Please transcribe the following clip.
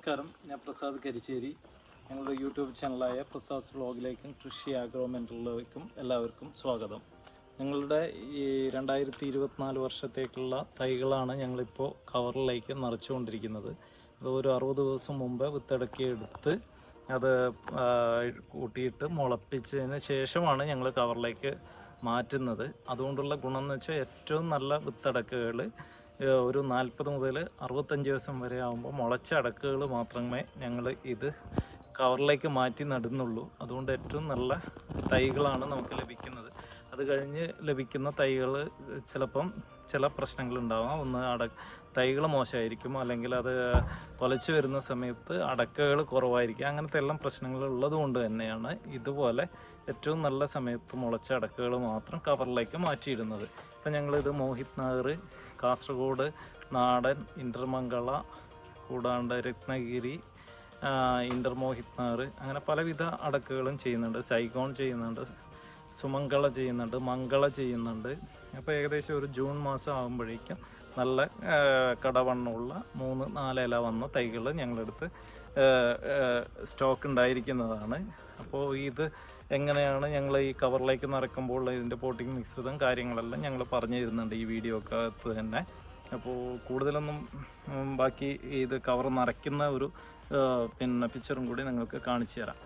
നമസ്കാരം. ഞാൻ പ്രസാദ് കരിച്ചേരി. ഞങ്ങളുടെ യൂട്യൂബ് ചാനലായ പ്രസാദ് വ്ളോഗിലേക്കും കൃഷി ആഗ്രോമെന്ററിലേക്കും എല്ലാവർക്കും സ്വാഗതം. ഞങ്ങളുടെ ഈ രണ്ടായിരത്തി ഇരുപത്തിനാല് വർഷത്തേക്കുള്ള തൈകളാണ് ഞങ്ങളിപ്പോൾ കവറിലേക്ക് നിറച്ചുകൊണ്ടിരിക്കുന്നത്. അത് ഒരു അറുപത് ദിവസം മുമ്പ് വിത്തിടക്കി എടുത്ത് അത് കൂട്ടിയിട്ട് മുളപ്പിച്ചതിന് ശേഷമാണ് ഞങ്ങൾ കവറിലേക്ക് മാറ്റുന്നത്. അതുകൊണ്ടുള്ള ഗുണം എന്ന് വെച്ചാൽ ഏറ്റവും നല്ല വിത്തടക്കുകൾ ഒരു നാൽപ്പത് മുതൽ അറുപത്തഞ്ച് ദിവസം വരെ ആകുമ്പോൾ മുളച്ച അടക്കുകൾ മാത്രമേ ഞങ്ങൾ ഇത് കവറിലേക്ക് മാറ്റി നടുന്നുള്ളൂ. അതുകൊണ്ട് ഏറ്റവും നല്ല തൈകളാണ് നമുക്ക് ലഭിക്കുന്നത്. അത് കഴിഞ്ഞ് ലഭിക്കുന്ന തൈകൾ ചിലപ്പം ചില പ്രശ്നങ്ങളുണ്ടാവാം ഒന്ന് അട തൈകൾ മോശമായിരിക്കും. അല്ലെങ്കിൽ അത് പൊലച്ചു വരുന്ന സമയത്ത് അടക്കകൾ കുറവായിരിക്കും. അങ്ങനത്തെ എല്ലാം പ്രശ്നങ്ങൾ ഉള്ളത് കൊണ്ട് തന്നെയാണ് ഇതുപോലെ ഏറ്റവും നല്ല സമയത്ത് മുളച്ച അടക്കകൾ മാത്രം കവറിലേക്ക് മാറ്റിയിടുന്നത്. ഇപ്പം ഞങ്ങളിത് മോഹിത് നഗർ കാസർഗോഡ് നാടൻ ഇന്റർമംഗള കൂടാണ്ട് രത്നഗിരി ഇന്റർ മോഹിത് നഗർ അങ്ങനെ പലവിധ അടക്കുകളും ചെയ്യുന്നുണ്ട്. സൈഗോൺ ചെയ്യുന്നുണ്ട് സുമംഗള ചെയ്യുന്നുണ്ട് മംഗള ചെയ്യുന്നുണ്ട്. അപ്പോൾ ഏകദേശം ഒരു ജൂൺ മാസം ആകുമ്പോഴേക്കും നല്ല കടവണ്ണമുള്ള മൂന്ന് നാലില വന്ന തൈകൾ ഞങ്ങളെടുത്ത് സ്റ്റോക്ക് ഉണ്ടായിരിക്കുന്നതാണ് അപ്പോൾ ഇത് എങ്ങനെയാണ് ഞങ്ങൾ ഈ കവറിലേക്ക് നിറക്കുമ്പോൾ ഇതിന്റെ പോട്ടിംഗ് മിശ്രിതം കാര്യങ്ങളെല്ലാം ഞങ്ങൾ പറഞ്ഞു തരുന്നുണ്ട് ഈ വീഡിയോ ഒക്കെ തന്നെ. അപ്പോൾ കൂടുതലൊന്നും ബാക്കി ഇത് കവർ നിറയ്ക്കുന്ന ഒരു പിന്നെ പിക്ചറും കൂടി നിങ്ങൾക്ക് കാണിച്ചു തരാം.